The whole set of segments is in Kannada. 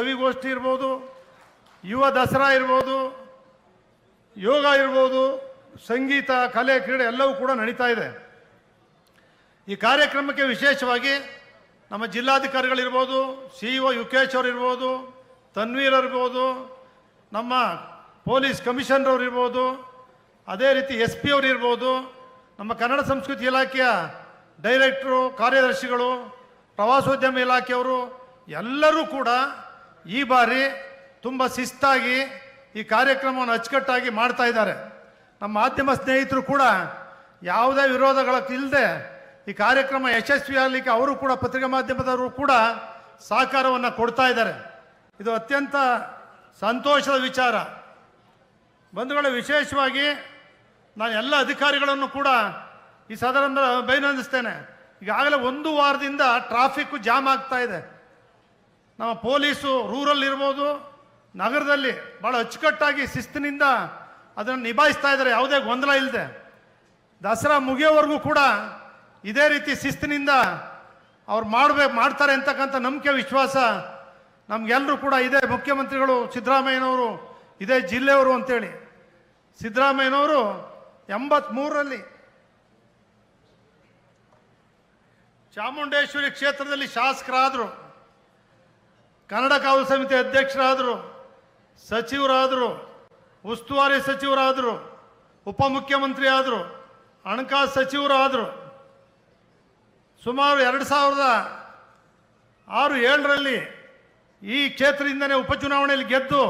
ಕವಿಗೋಷ್ಠಿ ಇರ್ಬೋದು, ಯುವ ದಸರಾ ಇರ್ಬೋದು, ಯೋಗ ಇರ್ಬೋದು, ಸಂಗೀತ, ಕಲೆ, ಕ್ರೀಡೆ ಎಲ್ಲವೂ ಕೂಡ ನಡೀತಾ ಇದೆ. ಈ ಕಾರ್ಯಕ್ರಮಕ್ಕೆ ವಿಶೇಷವಾಗಿ ನಮ್ಮ ಜಿಲ್ಲಾಧಿಕಾರಿಗಳಿರ್ಬೋದು, ಸಿ ಇ ಒ ಯುಕೇಶ್ ಅವರು ಇರ್ಬೋದು, ತನ್ವೀರ್ ಇರ್ಬೋದು, ನಮ್ಮ ಪೊಲೀಸ್ ಕಮಿಷನರ್ ಇರ್ಬೋದು, ಅದೇ ರೀತಿ ಎಸ್ ಪಿ ಅವರು ಇರ್ಬೋದು, ನಮ್ಮ ಕನ್ನಡ ಸಂಸ್ಕೃತಿ ಇಲಾಖೆಯ ಡೈರೆಕ್ಟ್ರು, ಕಾರ್ಯದರ್ಶಿಗಳು, ಪ್ರವಾಸೋದ್ಯಮ ಇಲಾಖೆಯವರು ಎಲ್ಲರೂ ಕೂಡ ಈ ಬಾರಿ ತುಂಬ ಶಿಸ್ತಾಗಿ ಈ ಕಾರ್ಯಕ್ರಮವನ್ನು ಅಚ್ಚುಕಟ್ಟಾಗಿ ಮಾಡ್ತಾ ಇದ್ದಾರೆ. ನಮ್ಮ ಮಾಧ್ಯಮ ಸ್ನೇಹಿತರು ಕೂಡ ಯಾವುದೇ ವಿರೋಧಗಳ ಇಲ್ಲದೆ ಈ ಕಾರ್ಯಕ್ರಮ ಯಶಸ್ವಿಯಾಗಲಿಕ್ಕೆ ಅವರು ಕೂಡ ಪತ್ರಿಕಾ ಮಾಧ್ಯಮದವರು ಕೂಡ ಸಹಕಾರವನ್ನು ಕೊಡ್ತಾ ಇದ್ದಾರೆ. ಇದು ಅತ್ಯಂತ ಸಂತೋಷದ ವಿಚಾರ. ಬಂಧುಗಳ, ವಿಶೇಷವಾಗಿ ನಾನು ಎಲ್ಲ ಅಧಿಕಾರಿಗಳನ್ನು ಕೂಡ ಈ ಸದನದ ಅಭಿನಂದಿಸ್ತೇನೆ. ಈಗಾಗಲೇ ಒಂದು ವಾರದಿಂದ ಟ್ರಾಫಿಕ್ ಜಾಮ್ ಆಗ್ತಾ ಇದೆ. ನಮ್ಮ ಪೊಲೀಸು ರೂರಲ್ ಇರ್ಬೋದು, ನಗರದಲ್ಲಿ ಭಾಳ ಅಚ್ಚುಕಟ್ಟಾಗಿ ಶಿಸ್ತಿನಿಂದ ಅದನ್ನು ನಿಭಾಯಿಸ್ತಾ ಇದ್ದಾರೆ. ಯಾವುದೇ ಗೊಂದಲ ಇಲ್ಲದೆ ದಸರಾ ಮುಗಿಯೋವರೆಗೂ ಕೂಡ ಇದೇ ರೀತಿ ಶಿಸ್ತಿನಿಂದ ಅವ್ರು ಮಾಡಬೇಕು ಮಾಡ್ತಾರೆ ಅಂತಕ್ಕಂಥ ನಂಬಿಕೆ, ವಿಶ್ವಾಸ ನಮಗೆಲ್ಲರೂ ಕೂಡ ಇದೇ. ಮುಖ್ಯಮಂತ್ರಿಗಳು ಸಿದ್ದರಾಮಯ್ಯನವರು, ಇದೇ ಜಿಲ್ಲೆಯವರು ಅಂತೇಳಿ. ಸಿದ್ದರಾಮಯ್ಯನವರು ಎಂಬತ್ಮೂರರಲ್ಲಿ ಚಾಮುಂಡೇಶ್ವರಿ ಕ್ಷೇತ್ರದಲ್ಲಿ ಶಾಸಕರಾದರು. ಕನ್ನಡ ಕಾವಲು ಸಮಿತಿ ಅಧ್ಯಕ್ಷರಾದರು, ಸಚಿವರಾದರು, ಉಸ್ತುವಾರಿ ಸಚಿವರಾದರು, ಉಪಮುಖ್ಯಮಂತ್ರಿ ಆದರು, ಹಣಕಾಸು ಸಚಿವರಾದರು, ಸುಮಾರು ಎರಡು ಸಾವಿರದ ಆರು ಏಳರಲ್ಲಿ ಈ ಕ್ಷೇತ್ರದಿಂದನೇ ಉಪಚುನಾವಣೆಯಲ್ಲಿ ಗೆದ್ದು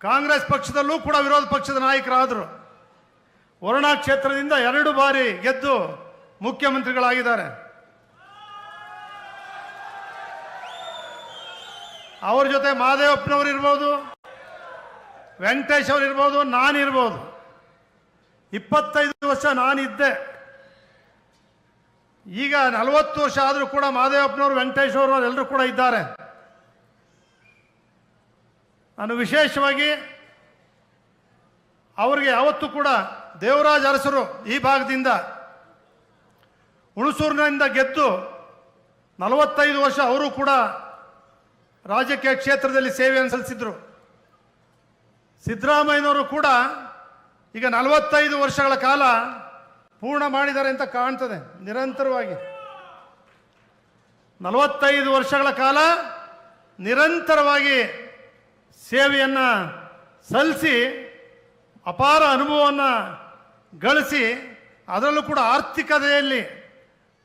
ಕಾಂಗ್ರೆಸ್ ಪಕ್ಷದಲ್ಲೂ ಕೂಡ ವಿರೋಧ ಪಕ್ಷದ ನಾಯಕರಾದರು. ವರುಣಾ ಕ್ಷೇತ್ರದಿಂದ ಎರಡು ಬಾರಿ ಗೆದ್ದು ಮುಖ್ಯಮಂತ್ರಿಗಳಾಗಿದ್ದಾರೆ. ಅವ್ರ ಜೊತೆ ಮಹಾದೇವಪ್ಪನವ್ರು ಇರ್ಬೋದು, ವೆಂಕಟೇಶ್ ಅವ್ರು ಇರ್ಬೋದು. ನಾನಿರ್ಬೋದು ಇಪ್ಪತ್ತೈದು ವರ್ಷ ನಾನಿದ್ದೆ. ಈಗ ನಲವತ್ತು ವರ್ಷ ಆದರೂ ಕೂಡ ಮಹಾದೇವಪ್ಪನವರು ವೆಂಕಟೇಶ್ ಅವರು ಎಲ್ಲರೂ ಕೂಡ ಇದ್ದಾರೆ. ನಾನು ವಿಶೇಷವಾಗಿ ಅವರಿಗೆ ಯಾವತ್ತೂ ಕೂಡ ದೇವರಾಜ ಅರಸರು ಈ ಭಾಗದಿಂದ ಹುಣಸೂರಿನಿಂದ ಗೆದ್ದು ನಲವತ್ತೈದು ವರ್ಷ ಅವರು ಕೂಡ ರಾಜಕೀಯ ಕ್ಷೇತ್ರದಲ್ಲಿ ಸೇವೆಯನ್ನು ಸಲ್ಲಿಸಿದ್ರು ಸಿದ್ದರಾಮಯ್ಯನವರು ಕೂಡ ಈಗ ನಲವತ್ತೈದು ವರ್ಷಗಳ ಕಾಲ ಪೂರ್ಣ ಮಾಡಿದ್ದಾರೆ ಅಂತ ಕಾಣ್ತದೆ, ನಿರಂತರವಾಗಿ. ನಲವತ್ತೈದು ವರ್ಷಗಳ ಕಾಲ ನಿರಂತರವಾಗಿ ಸೇವೆಯನ್ನು ಸಲ್ಲಿಸಿ, ಅಪಾರ ಅನುಭವವನ್ನು ಗಳಿಸಿ, ಅದರಲ್ಲೂ ಕೂಡ ಆರ್ಥಿಕತೆಯಲ್ಲಿ,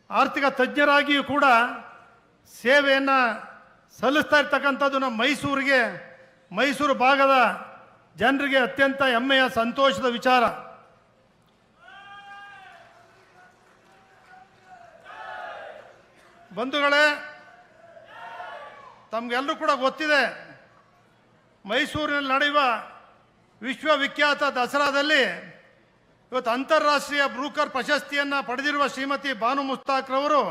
ಆರ್ಥಿಕ ತಜ್ಞರಾಗಿಯೂ ಕೂಡ ಸೇವೆಯನ್ನು ಸಲ್ಲಿಸ್ತಾ ಇರ್ತಕ್ಕಂಥದ್ದು ನಮ್ಮ ಮೈಸೂರಿಗೆ, ಮೈಸೂರು ಭಾಗದ ಜನರಿಗೆ ಅತ್ಯಂತ ಹೆಮ್ಮೆಯ, ಸಂತೋಷದ ವಿಚಾರ. ಬಂಧುಗಳೇ ತಮಗೆಲ್ಲರೂ ಕೂಡ ಗೊತ್ತಿದೆ, ಮೈಸೂರಿನಲ್ಲಿ ನಡೆಯುವ ವಿಶ್ವವಿಖ್ಯಾತ ದಸರಾದಲ್ಲಿ ಇವತ್ತು ಅಂತಾರಾಷ್ಟ್ರೀಯ ಬ್ರೂಕರ್ ಪ್ರಶಸ್ತಿಯನ್ನು ಪಡೆದಿರುವ ಶ್ರೀಮತಿ ಭಾನು ಮುಸ್ತಾಕ್ರವರು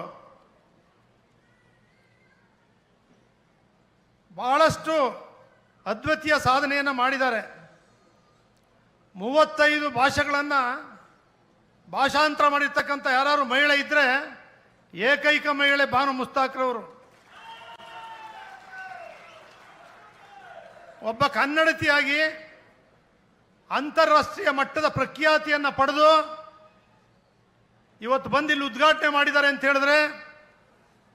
ಬಹಳಷ್ಟು ಅದ್ವಿತೀಯ ಸಾಧನೆಯನ್ನು ಮಾಡಿದ್ದಾರೆ. ಮೂವತ್ತೈದು ಭಾಷೆಗಳನ್ನು ಭಾಷಾಂತರ ಮಾಡಿರ್ತಕ್ಕಂಥ ಯಾರು ಮಹಿಳೆ ಇದ್ದರೆ ಏಕೈಕ ಮಹಿಳೆ ಬಾನು ಮುಸ್ತಾಕ್ರವರು. ಒಬ್ಬ ಕನ್ನಡತಿಯಾಗಿ ಅಂತಾರಾಷ್ಟ್ರೀಯ ಮಟ್ಟದ ಪ್ರಖ್ಯಾತಿಯನ್ನು ಪಡೆದು ಇವತ್ತು ಬಂದು ಇಲ್ಲಿ ಉದ್ಘಾಟನೆ ಮಾಡಿದ್ದಾರೆ ಅಂತ ಹೇಳಿದ್ರೆ,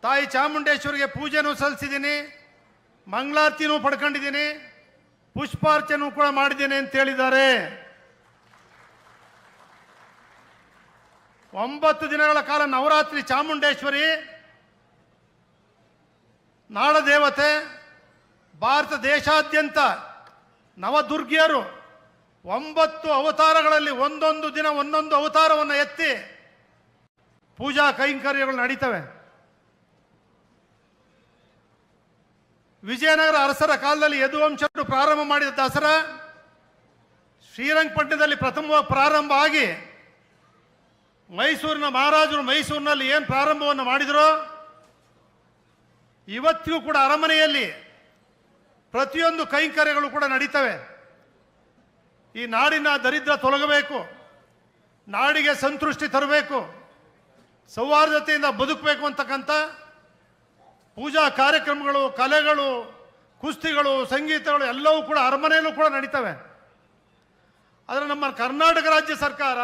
ತಾಯಿ ಚಾಮುಂಡೇಶ್ವರಿಗೆ ಪೂಜೆನೂ ಸಲ್ಲಿಸಿದ್ದೀನಿ. ಮಂಗಳಾರತಿನೂ ಪಡ್ಕೊಂಡಿದ್ದೀನಿ ಪುಷ್ಪಾರ್ಚನೂ ಕೂಡ ಮಾಡಿದ್ದೇನೆ ಅಂತ ಹೇಳಿದ್ದಾರೆ. ಒಂಬತ್ತು ದಿನಗಳ ಕಾಲ ನವರಾತ್ರಿ ಚಾಮುಂಡೇಶ್ವರಿ, ನಾಡದೇವತೆ, ಭಾರತ ದೇಶಾದ್ಯಂತ ನವದುರ್ಗಿಯರು ಒಂಬತ್ತು ಅವತಾರಗಳಲ್ಲಿ ಒಂದೊಂದು ದಿನ ಒಂದೊಂದು ಅವತಾರವನ್ನು ಎತ್ತಿ ಪೂಜಾ ಕೈಂಕರ್ಯಗಳು ನಡೀತವೆ. ವಿಜಯನಗರ ಅರಸರ ಕಾಲದಲ್ಲಿ ಯದುವಂಶರು ಪ್ರಾರಂಭ ಮಾಡಿದ ದಸರಾ ಶ್ರೀರಂಗಪಟ್ಟಣದಲ್ಲಿ ಪ್ರಥಮವಾಗಿ ಪ್ರಾರಂಭ ಆಗಿ ಮೈಸೂರಿನ ಮಹಾರಾಜರು ಮೈಸೂರಿನಲ್ಲಿ ಏನು ಪ್ರಾರಂಭವನ್ನು ಮಾಡಿದರೋ ಇವತ್ತಿಗೂ ಕೂಡ ಅರಮನೆಯಲ್ಲಿ ಪ್ರತಿಯೊಂದು ಕೈಂಕರ್ಯಗಳು ಕೂಡ ನಡೀತವೆ. ಈ ನಾಡಿನ ದರಿದ್ರ ತೊಲಗಬೇಕು, ನಾಡಿಗೆ ಸಂತೃಷ್ಟಿ ತರಬೇಕು, ಸೌಹಾರ್ದತೆಯಿಂದ ಬದುಕಬೇಕು ಅಂತಕ್ಕಂಥ ಪೂಜಾ ಕಾರ್ಯಕ್ರಮಗಳು, ಕಲೆಗಳು, ಕುಸ್ತಿಗಳು, ಸಂಗೀತಗಳು ಎಲ್ಲವೂ ಕೂಡ ಅರಮನೆಯಲ್ಲೂ ಕೂಡ ನಡೀತವೆ. ಆದರೆ ನಮ್ಮ ಕರ್ನಾಟಕ ರಾಜ್ಯ ಸರ್ಕಾರ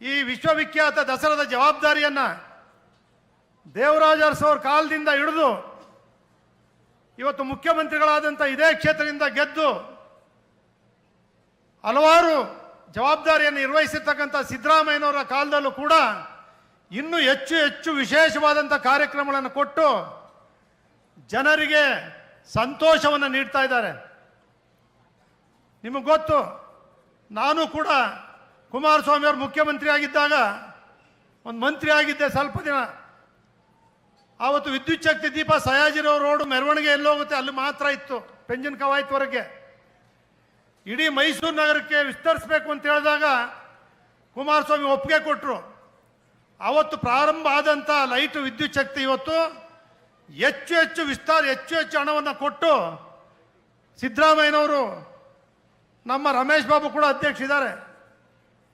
ಈ ವಿಶ್ವವಿಖ್ಯಾತ ದಸರಾದ ಜವಾಬ್ದಾರಿಯನ್ನ ದೇವರಾಜ ಅರಸವ್ರ ಕಾಲದಿಂದ ಹಿಡಿದು ಇವತ್ತು ಮುಖ್ಯಮಂತ್ರಿಗಳಾದಂಥ ಇದೇ ಕ್ಷೇತ್ರದಿಂದ ಗೆದ್ದು ಹಲವಾರು ಜವಾಬ್ದಾರಿಯನ್ನು ನಿರ್ವಹಿಸಿರ್ತಕ್ಕಂಥ ಸಿದ್ದರಾಮಯ್ಯನವರ ಕಾಲದಲ್ಲೂ ಕೂಡ ಇನ್ನೂ ಹೆಚ್ಚು ಹೆಚ್ಚು ವಿಶೇಷವಾದಂಥ ಕಾರ್ಯಕ್ರಮಗಳನ್ನು ಕೊಟ್ಟು ಜನರಿಗೆ ಸಂತೋಷವನ್ನು ನೀಡ್ತಾ ಇದ್ದಾರೆ. ನಿಮಗೆ ಗೊತ್ತು, ನಾನು ಕೂಡ ಕುಮಾರಸ್ವಾಮಿ ಅವರು ಮುಖ್ಯಮಂತ್ರಿ ಆಗಿದ್ದಾಗ, ಒಂದು ಮಂತ್ರಿ ಆಗಿದ್ದೆ ಸ್ವಲ್ಪ ದಿನ. ಆವತ್ತು ವಿದ್ಯುಚ್ಛಕ್ತಿ ದೀಪ ಸಯಾಜಿರೋ ರೋಡು ಮೆರವಣಿಗೆ ಎಲ್ಲೋಗುತ್ತೆ ಅಲ್ಲಿ ಮಾತ್ರ ಇತ್ತು, ಪೆಂಜನ್ ಕವಾಯತ್ವರೆಗೆ ಇಡೀ ಮೈಸೂರು ನಗರಕ್ಕೆ ವಿಸ್ತರಿಸಬೇಕು ಅಂತ ಹೇಳಿದಾಗ ಕುಮಾರಸ್ವಾಮಿ ಒಪ್ಪಿಗೆ ಕೊಟ್ಟರು ಅವತ್ತು ಪ್ರಾರಂಭ ಆದಂಥ ಲೈಟ್ ವಿದ್ಯುತ್ ಶಕ್ತಿ ಇವತ್ತು ಹೆಚ್ಚು ಹೆಚ್ಚು ವಿಸ್ತಾರ, ಹೆಚ್ಚು ಹೆಚ್ಚು ಹಣವನ್ನು ಕೊಟ್ಟು ಸಿದ್ದರಾಮಯ್ಯನವರು ನಮ್ಮ ರಮೇಶ್ ಬಾಬು ಕೂಡ ಅಧ್ಯಕ್ಷ ಇದ್ದಾರೆ.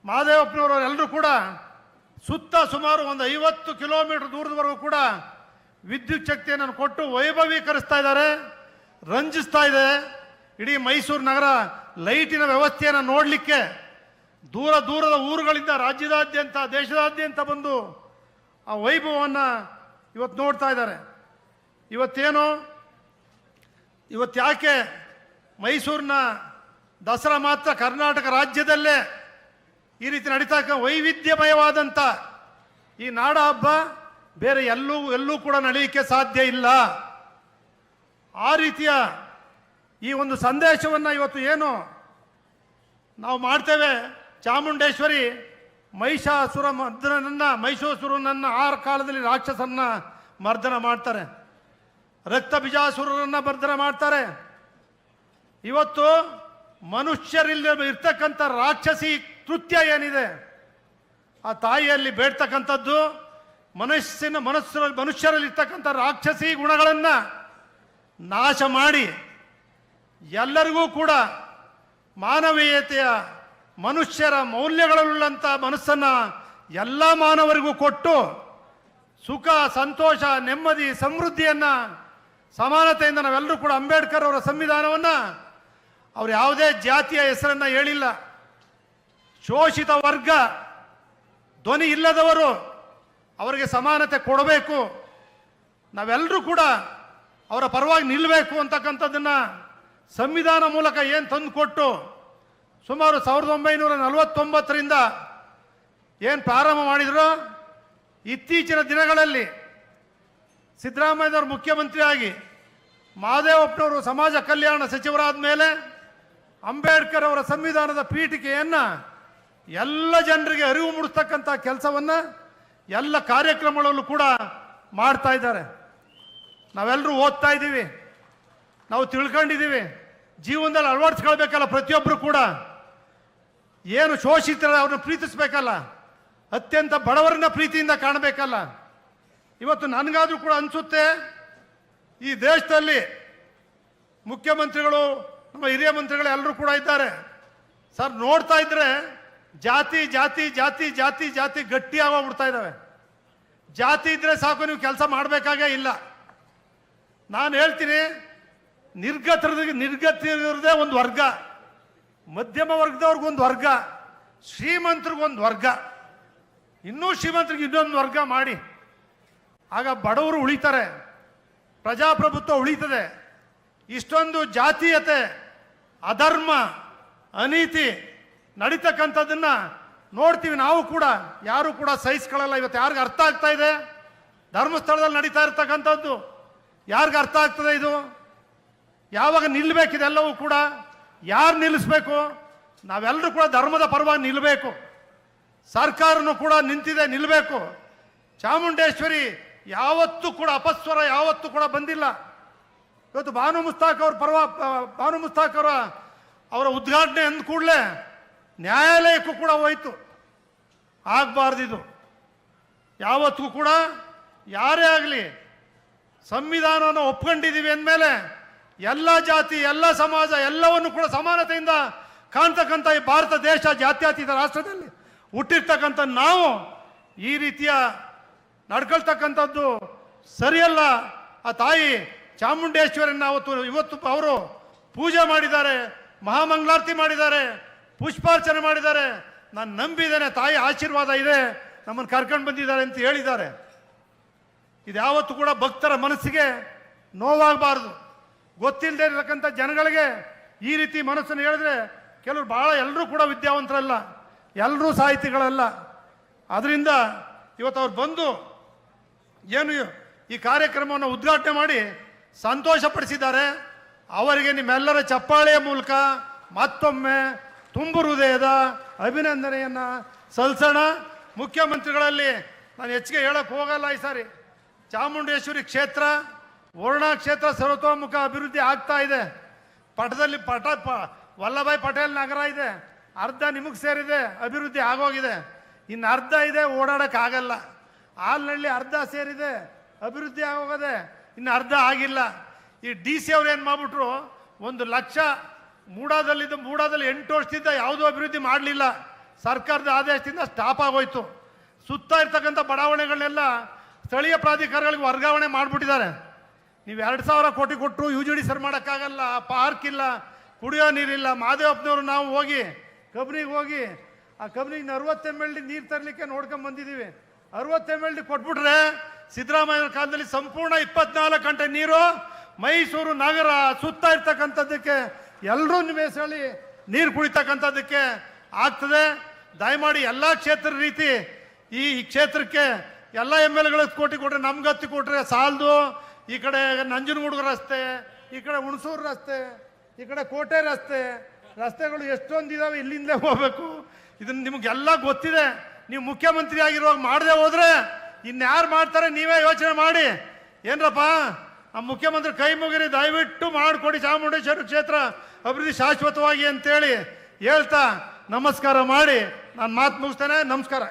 ಮಹಾದೇವಪ್ಪನವರು ಎಲ್ಲರೂ ಕೂಡ ಸುತ್ತ ಸುಮಾರು ಒಂದು ಐವತ್ತು ಕಿಲೋಮೀಟರ್ ದೂರದವರೆಗೂ ಕೂಡ ವಿದ್ಯುತ್ ಶಕ್ತಿಯನ್ನು ಕೊಟ್ಟು ವೈಭವೀಕರಿಸ್ತಾ ಇದ್ದಾರೆ, ರಂಜಿಸ್ತಾ ಇದೆ. ಇಡೀ ಮೈಸೂರು ನಗರ ಲೈಟಿನ ವ್ಯವಸ್ಥೆಯನ್ನು ನೋಡಲಿಕ್ಕೆ ದೂರ ದೂರದ ಊರುಗಳಿಂದ ರಾಜ್ಯದಾದ್ಯಂತ, ದೇಶದಾದ್ಯಂತ ಬಂದು ಆ ವೈಭವವನ್ನು ಇವತ್ತು ನೋಡ್ತಾ ಇದ್ದಾರೆ. ಇವತ್ತೇನು ಇವತ್ತು ಯಾಕೆ ಮೈಸೂರಿನ ದಸರಾ ಮಾತ್ರ ಕರ್ನಾಟಕ ರಾಜ್ಯದಲ್ಲೇ ಈ ರೀತಿ ನಡೀತಾ ವೈವಿಧ್ಯಮಯವಾದಂಥ ಈ ನಾಡ ಹಬ್ಬ ಬೇರೆ ಎಲ್ಲೂ ಎಲ್ಲೂ ಕೂಡ ನಡೆಯಲಿಕ್ಕೆ ಸಾಧ್ಯ ಇಲ್ಲ. ಆ ರೀತಿಯ ಈ ಒಂದು ಸಂದೇಶವನ್ನು ಇವತ್ತು ಏನು ನಾವು ಮಾಡ್ತೇವೆ ಚಾಮುಂಡೇಶ್ವರಿ ಮಹಿಷಾಸುರ ಮರ್ದನನ್ನ, ಮಹಿಷಾಸುರನನ್ನ ಆರು ಕಾಲದಲ್ಲಿ ರಾಕ್ಷಸನ್ನ ಮರ್ದನ ಮಾಡ್ತಾರೆ. ರಕ್ತ ಬಿಜಾಸುರರನ್ನು ಮರ್ದನ ಮಾಡ್ತಾರೆ. ಇವತ್ತು ಮನುಷ್ಯರಿಲ್ಲ ಇರ್ತಕ್ಕಂಥ ರಾಕ್ಷಸಿ ಕೃತ್ಯ ಏನಿದೆ? ಆ ತಾಯಿಯಲ್ಲಿ ಬೇಡ್ತಕ್ಕಂಥದ್ದು ಮನಸ್ಸಿನ ಮನಸ್ಸು ಮನುಷ್ಯರಲ್ಲಿರ್ತಕ್ಕಂಥ ರಾಕ್ಷಸಿ ಗುಣಗಳನ್ನು ನಾಶ ಮಾಡಿ ಎಲ್ಲರಿಗೂ ಕೂಡ ಮಾನವೀಯತೆಯ ಮನುಷ್ಯರ ಮೌಲ್ಯಗಳುಳ್ಳಂಥ ಮನಸ್ಸನ್ನು ಎಲ್ಲ ಮಾನವರಿಗೂ ಕೊಟ್ಟು ಸುಖ, ಸಂತೋಷ, ನೆಮ್ಮದಿ, ಸಮೃದ್ಧಿಯನ್ನು ಸಮಾನತೆಯಿಂದ ನಾವೆಲ್ಲರೂ ಕೂಡ ಅಂಬೇಡ್ಕರ್ ಅವರ ಸಂವಿಧಾನವನ್ನು ಅವರು ಯಾವುದೇ ಜಾತಿಯ ಹೆಸರನ್ನು ಹೇಳಿಲ್ಲ. ಶೋಷಿತ ವರ್ಗ, ಧ್ವನಿ ಇಲ್ಲದವರು ಅವರಿಗೆ ಸಮಾನತೆ ಕೊಡಬೇಕು. ನಾವೆಲ್ಲರೂ ಕೂಡ ಅವರ ಪರವಾಗಿ ನಿಲ್ಲಬೇಕು ಅಂತಕ್ಕಂಥದ್ದನ್ನು ಸಂವಿಧಾನ ಮೂಲಕ ಏನು ತಂದು ಕೊಟ್ಟು ಸುಮಾರು ಸಾವಿರದ ಒಂಬೈನೂರ ನಲವತ್ತೊಂಬತ್ತರಿಂದ ಏನು ಪ್ರಾರಂಭ ಮಾಡಿದ್ರು, ಇತ್ತೀಚಿನ ದಿನಗಳಲ್ಲಿ ಸಿದ್ದರಾಮಯ್ಯನವರು ಮುಖ್ಯಮಂತ್ರಿಯಾಗಿ ಮಾದೇವಪ್ಪನವರು ಸಮಾಜ ಕಲ್ಯಾಣ ಸಚಿವರಾದ ಮೇಲೆ ಅಂಬೇಡ್ಕರ್ ಅವರ ಸಂವಿಧಾನದ ಪೀಠಿಕೆಯನ್ನು ಎಲ್ಲ ಜನರಿಗೆ ಅರಿವು ಮೂಡಿಸ್ತಕ್ಕಂಥ ಕೆಲಸವನ್ನು ಎಲ್ಲ ಕಾರ್ಯಕ್ರಮಗಳಲ್ಲೂ ಕೂಡ ಮಾಡ್ತಾ ಇದ್ದಾರೆ. ನಾವೆಲ್ಲರೂ ಓದ್ತಾ ಇದ್ದೀವಿ. ನಾವು ತಿಳ್ಕೊಂಡಿದ್ದೀವಿ. ಜೀವನದಲ್ಲಿ ಅಳವಡಿಸ್ಕೊಳ್ಬೇಕಲ್ಲ ಪ್ರತಿಯೊಬ್ಬರು ಕೂಡ. ಏನು ಶೋಷಿತರ ಅವ್ರನ್ನ ಪ್ರೀತಿಸ್ಬೇಕಲ್ಲ? ಅತ್ಯಂತ ಬಡವರನ್ನ ಪ್ರೀತಿಯಿಂದ ಕಾಣಬೇಕಲ್ಲ? ಇವತ್ತು ನನಗಾದ್ರೂ ಕೂಡ ಅನಿಸುತ್ತೆ, ಈ ದೇಶದಲ್ಲಿ ಮುಖ್ಯಮಂತ್ರಿಗಳು, ನಮ್ಮ ಹಿರಿಯ ಮಂತ್ರಿಗಳು ಎಲ್ಲರೂ ಕೂಡ ಇದ್ದಾರೆ. ಸರ್, ನೋಡ್ತಾ ಇದ್ರೆ ಜಾತಿ ಜಾತಿ ಜಾತಿ ಜಾತಿ ಜಾತಿ ಗಟ್ಟಿಯಾಗೋಗ್ಬಿಡ್ತಾ ಇದ್ದಾವೆ ಜಾತಿ ಇದ್ರೆ ಸಾಕು, ನೀವು ಕೆಲಸ ಮಾಡಬೇಕಾಗೇ ಇಲ್ಲ. ನಾನು ಹೇಳ್ತೀನಿ ನಿರ್ಗತರದ ನಿರ್ಗತಿರದೇ ಒಂದು ವರ್ಗ. ಮಧ್ಯಮ ವರ್ಗದವ್ರಿಗೊಂದು ವರ್ಗ, ಶ್ರೀಮಂತರಿಗೊಂದು ವರ್ಗ. ಇನ್ನೂ ಶ್ರೀಮಂತರಿಗೆ ಇನ್ನೊಂದು ವರ್ಗ ಮಾಡಿ. ಆಗ ಬಡವರು ಉಳಿತಾರೆ, ಪ್ರಜಾಪ್ರಭುತ್ವ ಉಳಿತದೆ. ಇಷ್ಟೊಂದು ಜಾತೀಯತೆ, ಅಧರ್ಮ, ಅನೀತಿ ನಡೀತಕ್ಕಂಥದ್ದನ್ನ ನೋಡ್ತೀವಿ ನಾವು ಕೂಡ. ಯಾರು ಕೂಡ ಸಹಿಸ್ಕೊಳ್ಳಲ್ಲ, ಇವತ್ತು ಯಾರಿಗೂ ಅರ್ಥ ಆಗ್ತಾ ಇದೆ? ಧರ್ಮಸ್ಥಳದಲ್ಲಿ ನಡೀತಾ ಇರ್ತಕ್ಕಂಥದ್ದು, ಯಾರಿಗೆ ಅರ್ಥ ಆಗ್ತದೆ ಇದು? ಯಾವಾಗ ನಿಲ್ಲಬೇಕಿದೆಲ್ಲವೂ ಕೂಡ? ಯಾರು ನಿಲ್ಲಿಸ್ಬೇಕು? ನಾವೆಲ್ಲರೂ ಕೂಡ ಧರ್ಮದ ಪರವಾಗಿ ನಿಲ್ಲಬೇಕು ಸರ್ಕಾರನೂ ಕೂಡ ನಿಂತಿದೆ ನಿಲ್ಲಬೇಕು ಚಾಮುಂಡೇಶ್ವರಿ ಯಾವತ್ತೂ ಕೂಡ ಅಪಸ್ವರ ಯಾವತ್ತೂ ಕೂಡ ಬಂದಿಲ್ಲ. ಇವತ್ತು ಭಾನು ಮುಸ್ತಾಕ್ ಅವ್ರ ಪರವ, ಭಾನು ಮುಸ್ತಾಕ್ ಅವರ ಅವರ ಉದ್ಘಾಟನೆ ಅಂದ ಕೂಡಲೇ ನ್ಯಾಯಾಲಯಕ್ಕೂ ಕೂಡ ಹೋಯ್ತು. ಆಗಬಾರ್ದಿದು. ಯಾವತ್ತಿಗೂ ಕೂಡ ಯಾರೇ ಆಗಲಿ ಸಂವಿಧಾನವನ್ನು ಒಪ್ಕೊಂಡಿದ್ದೀವಿ ಅಂದಮೇಲೆ ಎಲ್ಲ ಜಾತಿ, ಎಲ್ಲ ಸಮಾಜ, ಎಲ್ಲವನ್ನು ಕೂಡ ಸಮಾನತೆಯಿಂದ ಕಾಣ್ತಕ್ಕಂಥ ಈ ಭಾರತ ದೇಶ ಜಾತ್ಯತೀತ ರಾಷ್ಟ್ರದಲ್ಲಿ ಹುಟ್ಟಿರ್ತಕ್ಕಂಥ ನಾವು ಈ ರೀತಿಯ ನಡ್ಕೊಳ್ತಕ್ಕಂಥದ್ದು ಸರಿಯಲ್ಲ. ಆ ತಾಯಿ ಚಾಮುಂಡೇಶ್ವರಿನ ಅವತ್ತು, ಇವತ್ತು ಅವರು ಪೂಜೆ ಮಾಡಿದ್ದಾರೆ, ಮಹಾಮಂಗಳಾರತಿ ಮಾಡಿದ್ದಾರೆ, ಪುಷ್ಪಾರ್ಚನೆ ಮಾಡಿದ್ದಾರೆ. ನಾನು ನಂಬಿದ್ದೇನೆ, ತಾಯಿ ಆಶೀರ್ವಾದ ಇದೆ, ನಮ್ಮನ್ನು ಕರ್ಕೊಂಡು ಬಂದಿದ್ದಾರೆ ಅಂತ ಹೇಳಿದ್ದಾರೆ. ಇದು ಯಾವತ್ತೂ ಕೂಡ ಭಕ್ತರ ಮನಸ್ಸಿಗೆ ನೋವಾಗಬಾರ್ದು. ಗೊತ್ತಿಲ್ಲದೆ ಇರತಕ್ಕಂಥ ಜನಗಳಿಗೆ ಈ ರೀತಿ ಮನಸ್ಸನ್ನು ಹೇಳಿದ್ರೆ ಕೆಲವರು ಭಾಳ ಎಲ್ಲರೂ ಕೂಡ ವಿದ್ಯಾವಂತರಲ್ಲ, ಎಲ್ಲರೂ ಸಾಹಿತಿಗಳಲ್ಲ. ಅದರಿಂದ ಇವತ್ತು ಅವ್ರು ಬಂದು ಏನು ಈ ಕಾರ್ಯಕ್ರಮವನ್ನು ಉದ್ಘಾಟನೆ ಮಾಡಿ ಸಂತೋಷಪಡಿಸಿದ್ದಾರೆ. ಅವರಿಗೆ ನಿಮ್ಮೆಲ್ಲರ ಚಪ್ಪಾಳೆಯ ಮೂಲಕ ಮತ್ತೊಮ್ಮೆ ತುಂಬು ಹೃದಯದ ಅಭಿನಂದನೆಯನ್ನು ಸಲ್ಲಿಸೋಣ. ಮುಖ್ಯಮಂತ್ರಿಗಳಲ್ಲಿ ನಾನು ಹೆಚ್ಚಿಗೆ ಹೇಳೋಕ್ಕೆ ಹೋಗಲ್ಲ ಈ ಸಾರಿ. ಚಾಮುಂಡೇಶ್ವರಿ ಕ್ಷೇತ್ರ ವರುಣಾ ಕ್ಷೇತ್ರ ಸರ್ವತೋಮುಖ ಅಭಿವೃದ್ಧಿ ಆಗ್ತಾ ಇದೆ. ಪಟದಲ್ಲಿ ಪಟ, ಪ, ವಲ್ಲಭಾಯ್ ಪಟೇಲ್ ನಗರ ಇದೆ. ಅರ್ಧ ನಿಮಗೆ ಸೇರಿದೆ, ಅಭಿವೃದ್ಧಿ ಆಗೋಗಿದೆ. ಇನ್ನು ಅರ್ಧ ಇದೆ, ಓಡಾಡೋಕ್ಕಾಗಲ್ಲ. ಹಾಲ್ನಳ್ಳಿ ಅರ್ಧ ಸೇರಿದೆ, ಅಭಿವೃದ್ಧಿ ಆಗೋಗದೆ ಇನ್ನು ಅರ್ಧ ಆಗಿಲ್ಲ. ಈ ಡಿ ಸಿ ಅವ್ರು ಏನು ಮಾಡ್ಬಿಟ್ರು, ಒಂದು ಲಕ್ಷ ಮೂಡಾದಲ್ಲಿದ್ದು, ಮೂಡಾದಲ್ಲಿ ಎಂಟು ವರ್ಷದಿಂದ ಯಾವುದೂ ಅಭಿವೃದ್ಧಿ ಮಾಡಲಿಲ್ಲ. ಸರ್ಕಾರದ ಆದೇಶದಿಂದ ಸ್ಟಾಪ್ ಆಗೋಯ್ತು. ಸುತ್ತ ಇರ್ತಕ್ಕಂಥ ಬಡಾವಣೆಗಳನ್ನೆಲ್ಲ ಸ್ಥಳೀಯ ಪ್ರಾಧಿಕಾರಗಳಿಗೆ ವರ್ಗಾವಣೆ ಮಾಡಿಬಿಟ್ಟಿದ್ದಾರೆ. ನೀವು ಎರಡು ಸಾವಿರ ಕೋಟಿ ಕೊಟ್ಟರು ಯು ಜಿ ಡಿ ಸರ್ ಮಾಡೋಕ್ಕಾಗಲ್ಲ, ಪಾರ್ಕ್ ಇಲ್ಲ, ಕುಡಿಯೋ ನೀರಿಲ್ಲ. ಮಾದೇವಪ್ಪನವರು ನಾವು ಹೋಗಿ, ಕಬ್ನಿಗೆ ಹೋಗಿ, ಆ ಕಬ್ನಿಗೆ ಅರವತ್ತು ಎಂ ಎಲ್ ಡಿ ನೀರು ತರಲಿಕ್ಕೆ ನೋಡ್ಕೊಂಡ್ ಬಂದಿದ್ದೀವಿ ಅರವತ್ತು ಎಂ ಎಲ್ ಡಿ ಕೊಟ್ಬಿಟ್ರೆ ಸಿದ್ದರಾಮಯ್ಯ ಕಾಲದಲ್ಲಿ ಸಂಪೂರ್ಣ ಇಪ್ಪತ್ನಾಲ್ಕು ಗಂಟೆ ನೀರು ಮೈಸೂರು ನಗರ ಸುತ್ತ ಇರ್ತಕ್ಕಂಥದ್ದಕ್ಕೆ ಎಲ್ಲರೂ ನಿವೇಶಳಿ ನೀರು ಕುಡಿತಕ್ಕಂಥದ್ದಕ್ಕೆ ಆಗ್ತದೆ. ದಯಮಾಡಿ ಎಲ್ಲ ಕ್ಷೇತ್ರ ರೀತಿ ಈ ಕ್ಷೇತ್ರಕ್ಕೆ ಎಲ್ಲ ಎಂ ಎಲ್ ಎಗಳ ಕೋಟಿ ಕೊಟ್ಟರೆ ನಮ್ಗೆ ಹತ್ತು ಕೊಟ್ಟರೆ ಸಾಲದು. ಈ ಕಡೆ ನಂಜನಗೂಡು ರಸ್ತೆ, ಈ ಕಡೆ ಹುಣಸೂರು ರಸ್ತೆ, ಈ ಕಡೆ ಕೋಟೆ ರಸ್ತೆ, ರಸ್ತೆಗಳು ಎಷ್ಟೊಂದು ಇದಾವೆ ಇಲ್ಲಿಂದಲೇ ಹೋಗಬೇಕು. ಇದನ್ನು ನಿಮಗೆಲ್ಲ ಗೊತ್ತಿದೆ. ನೀವು ಮುಖ್ಯಮಂತ್ರಿ ಆಗಿರುವಾಗ ಮಾಡದೆ ಹೋದ್ರೆ ಇನ್ಯಾರು ಮಾಡ್ತಾರೆ ನೀವೇ ಯೋಚನೆ ಮಾಡಿ. ಏನ್ರಪ್ಪ? ಆ ಮುಖ್ಯಮಂತ್ರಿ ಕೈ ಮುಗಿರಿ, ದಯವಿಟ್ಟು ಮಾಡಿಕೊಡಿ ಚಾಮುಂಡೇಶ್ವರ ಕ್ಷೇತ್ರ ಅಭಿವೃದ್ಧಿ ಶಾಶ್ವತವಾಗಿ ಅಂತೇಳಿ ಹೇಳ್ತಾ ನಮಸ್ಕಾರ ಮಾಡಿ. ನಾನು ಮಾತು ಮುಗಿಸ್ತೇನೆ. ನಮಸ್ಕಾರ.